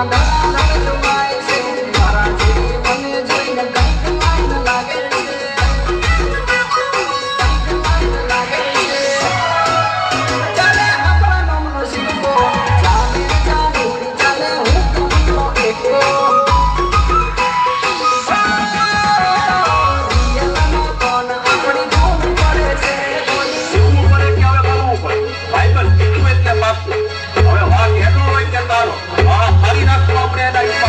Bye. 哎。